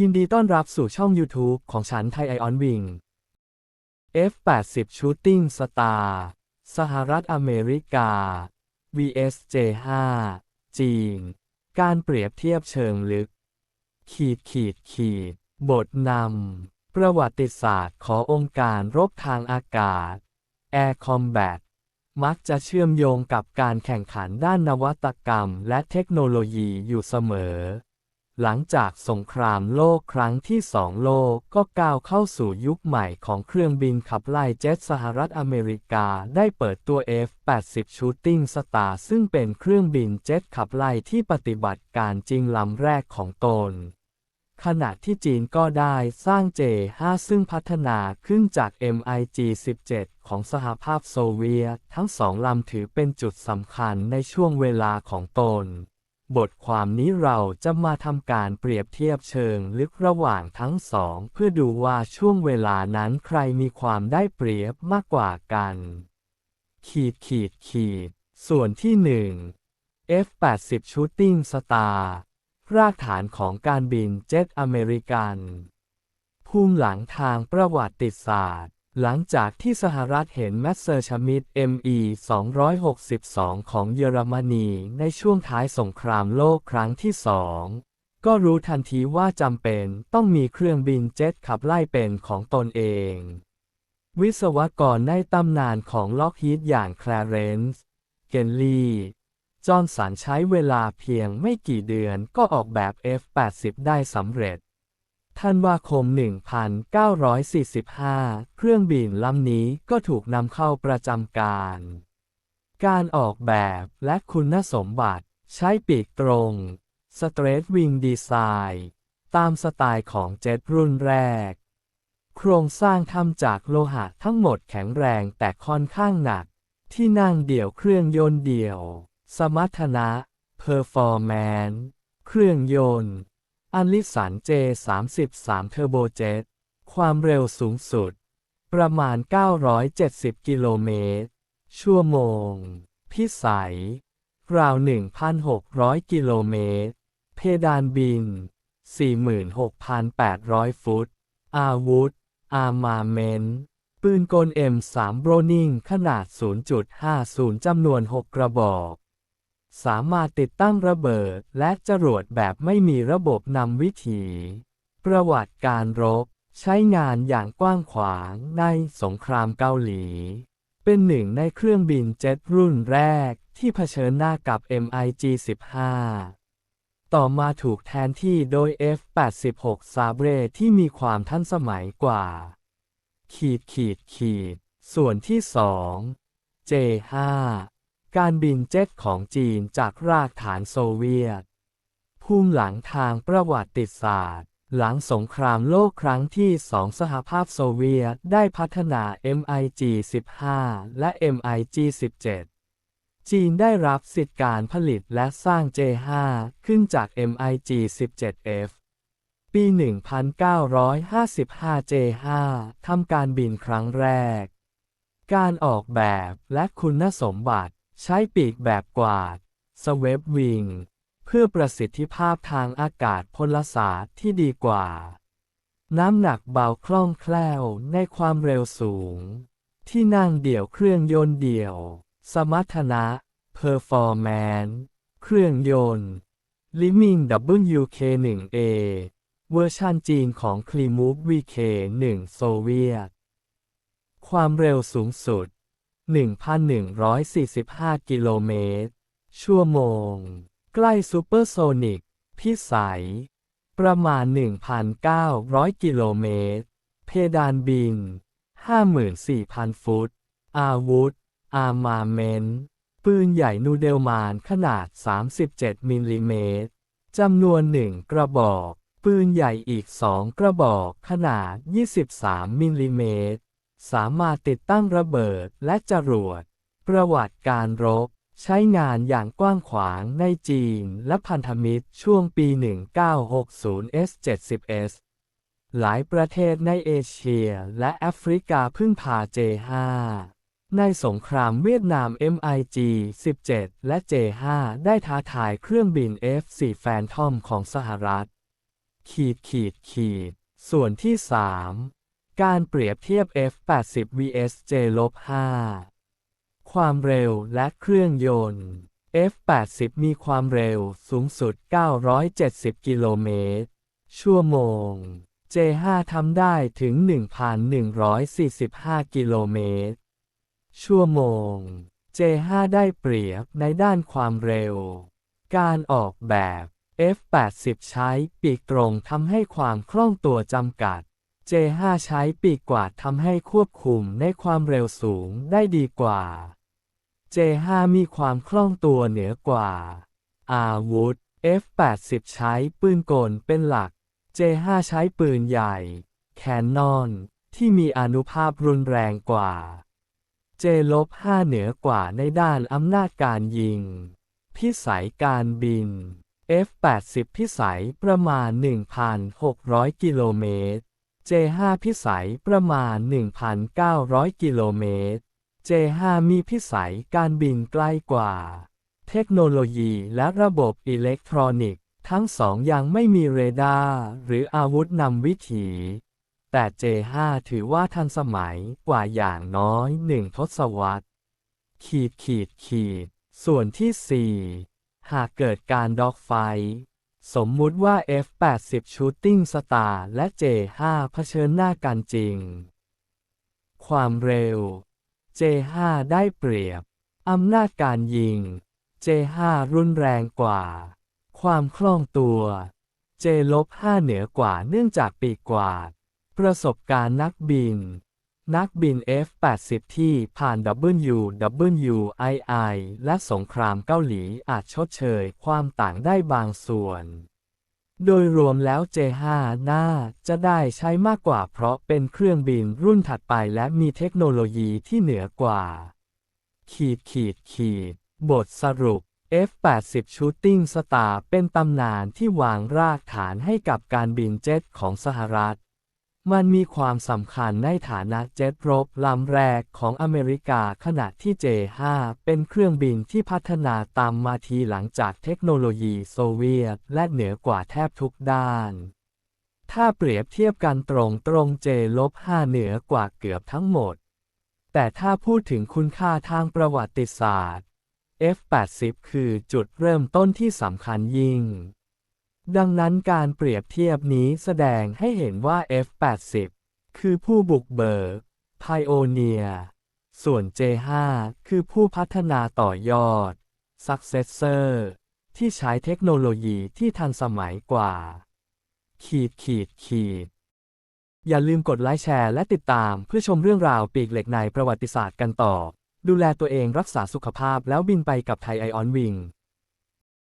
ยินดีต้อนรับสู่ช่อง YouTube ของฉันไทยไอออนวิง F80 Shooting Star สหรัฐอเมริกา vs J5 จีน การเปรียบเทียบเชิงลึก ขีดขีดขีด บทนำ ประวัติศาสตร์ขององค์การรบทางอากาศ Air Combat มักจะเชื่อมโยงกับการแข่งขันด้านนวัตกรรมและเทคโนโลยีอยู่เสมอ หลังจากสงครามโลกครั้งที่สองโลกก็ก้าวเข้าสู่ยุคใหม่ของเครื่องบินขับไล่เจ็ตสหรัฐอเมริกาได้เปิดตัว F-80 Shooting Star ซึ่งเป็นเครื่องบินเจ็ตขับไล่ที่ปฏิบัติการจริงลำแรกของตน ขณะที่จีนก็ได้สร้าง J5 ซึ่งพัฒนาขึ้นจาก MiG-17 ของสหภาพโซเวียตทั้งสองลำถือเป็นจุดสำคัญในช่วงเวลาของตน บทความนี้เราจะมาทำการเปรียบเทียบเชิงลึกระหว่างทั้งสอง เพื่อดูว่าช่วงเวลานั้นใครมีความได้เปรียบมากกว่ากัน ขีดขีดขีด ส่วนที่หนึ่ง F80 Shooting Star รากฐานของการบินเจ็ตอเมริกัน ภูมิหลังทางประวัติศาสตร์ หลังจากที่สหรัฐเห็นแมสเซอร์ชมิด ME 262 ของเยอรมนีในช่วงท้ายสงครามโลกครั้งที่สองก็รู้ทันทีว่าจำเป็นต้องมีเครื่องบินเจ็ตขับไล่เป็นของตนเอง วิศวกรในตำนานของล็อกฮีดอย่างแคลเรนซ์ เกนลีจอห์นสันใช้เวลาเพียงไม่กี่เดือนก็ออกแบบ F80 ได้สำเร็จ ธันวาคม 1945 เครื่องบินลำนี้ก็ถูกนำเข้าประจำการ การออกแบบและคุณสมบัติใช้ปีกตรง Straight Wing Design ตามสไตล์ของเจ็ตรุ่นแรก โครงสร้างทำจากโลหะทั้งหมดแข็งแรงแต่ค่อนข้างหนัก ที่นั่งเดี่ยวเครื่องยนต์เดี่ยว สมรรถนะ Performance เครื่องยนต์ อันลิสัน J33 Turbojet ความเร็วสูงสุด ประมาณ 970 กิโลเมตร ชั่วโมง พิสัย ราว 1,600 กิโลเมตร เพดานบิน 46,800 ฟุต อาวุธ อาร์มาเมนต์ปืนกล M3 โบรนิงขนาด 0.50 จำนวน 6 กระบอก สามารถติดตั้งระเบิดและจรวดแบบไม่มีระบบนำวิถี ประวัติการรบ ใช้งานอย่างกว้างขวางในสงครามเกาหลี เป็นหนึ่งในเครื่องบินเจ็ตรุ่นแรกที่เผชิญหน้ากับ MiG-15 ต่อมาถูกแทนที่โดย F-86 ซาเบรที่มีความทันสมัยกว่า ขีดขีดขีด ส่วนที่ 2 J5 การบินเจ็ตของจีนจากรากฐานโซเวียต ภูมิหลังทางประวัติศาสตร์ หลังสงครามโลกครั้งที่สองสหภาพโซเวียตได้พัฒนา MiG-15 และ MiG-17 จีนได้รับสิทธิการผลิตและสร้าง J5 ขึ้นจาก MiG-17F ปี 1955 J5 ทำการบินครั้งแรก การออกแบบและคุณสมบัติ ใช้ปีกแบบกวาดสเวปวิง เพื่อประสิทธิภาพทางอากาศพลศาสตร์ที่ดีกว่า น้ำหนักเบาคล่องแคล่วในความเร็วสูง ที่นั่งเดี่ยวเครื่องยนต์เดี่ยว สมรรถนะ Performance เครื่องยนต์ Liming WK1A เวอร์ชันจีนของ c l i m o v VK1 โซเวียต ความเร็วสูงสุด 1,145 กิโลเมตร ชั่วโมง ใกล้ซูเปอร์โซนิก พิสัย ประมาณ 1,900 กิโลเมตร เพดานบิน 54,000 ฟุต อาวุธ อาร์มาเมนต์ปืนใหญ่นูเดลมานขนาด 37 มิลลิเมตร จำนวนหนึ่งกระบอก ปืนใหญ่อีกสองกระบอกขนาด 23 มิลลิเมตร สามารถติดตั้งระเบิดและจรวด ประวัติการรบ ใช้งานอย่างกว้างขวางในจีนและพันธมิตรช่วงปี 1960 S70S หลายประเทศในเอเชียและแอฟริกาพึ่งพา J5 ในสงครามเวียดนาม MiG-17 และ J5 ได้ท้าทายเครื่องบิน F4 Phantom ของสหรัฐ ขีดขีดขีด ส่วนที่ 3 การเปรียบเทียบ F80 vs J-5 ความเร็วและเครื่องยนต์ F80 มีความเร็วสูงสุด 970 กิโลเมตร ชั่วโมง J5 ทำได้ถึง 1,145 กิโลเมตร ชั่วโมง J5 ได้เปรียบในด้านความเร็ว การออกแบบ F80 ใช้ปีกตรงทำให้ความคล่องตัวจำกัด J5 ใช้ปีกกวาดทำให้ควบคุมในความเร็วสูงได้ดีกว่า J5 มีความคล่องตัวเหนือกว่า อาวุธ F80 ใช้ปืนกลเป็นหลัก J5 ใช้ปืนใหญ่ แคนนอน ที่มีอนุภาพรุนแรงกว่า J-5 เหนือกว่าในด้านอำนาจการยิง พิสัยการบิน F80 พิสัยประมาณ 1,600 กิโลเมตร J5 พิสัยประมาณ 1,900 กิโลเมตร J5 มีพิสัยการบินใกล้กว่า เทคโนโลยีและระบบอิเล็กทรอนิกส์ทั้งสองยังไม่มีเรดาร์หรืออาวุธนำวิถี แต่ J5 ถือว่าทันสมัยกว่าอย่างน้อยหนึ่งทศวรรษ ขีดขีดขีด ส่วนที่ 4 หากเกิดการด็อกไฟ สมมุติว่า F80 Shooting Star และ J5 เผชิญหน้ากันจริง ความเร็ว J5 ได้เปรียบ อำนาจการยิง J5 รุนแรงกว่า ความคล่องตัว J-5 เหนือกว่าเนื่องจากปีกกว่า ประสบการณ์นักบิน นักบิน F80 ที่ผ่าน WWII และสงครามเกาหลีอาจชดเชยความต่างได้บางส่วน โดยรวมแล้ว J5 น่าจะได้ใช้มากกว่าเพราะเป็นเครื่องบินรุ่นถัดไปและมีเทคโนโลยีที่เหนือกว่า ขีดขีดขีด บทสรุป F80 Shooting Star เป็นตำนานที่วางรากฐานให้กับการบินเจ็ตของสหรัฐ มันมีความสำคัญในฐานะเจ็ตรบลำแรกของอเมริกาขณะที่ J5 เป็นเครื่องบินที่พัฒนาตามมาทีหลังจากเทคโนโลยีโซเวียตและเหนือกว่าแทบทุกด้าน ถ้าเปรียบเทียบกันตรงตรง J-5 เหนือกว่าเกือบทั้งหมด แต่ถ้าพูดถึงคุณค่าทางประวัติศาสตร์ F80 คือจุดเริ่มต้นที่สำคัญยิ่ง ดังนั้นการเปรียบเทียบนี้แสดงให้เห็นว่า F80 คือผู้บุกเบิก Pioneer ส่วน J5 คือผู้พัฒนาต่อยอด Successor ที่ใช้เทคโนโลยีที่ทันสมัยกว่า ขีดขีดขีด อย่าลืมกดไลค์แชร์และติดตามเพื่อชมเรื่องราวปีกเหล็กในประวัติศาสตร์กันต่อ ดูแลตัวเองรักษาสุขภาพแล้วบินไปกับไทยไอออนวิง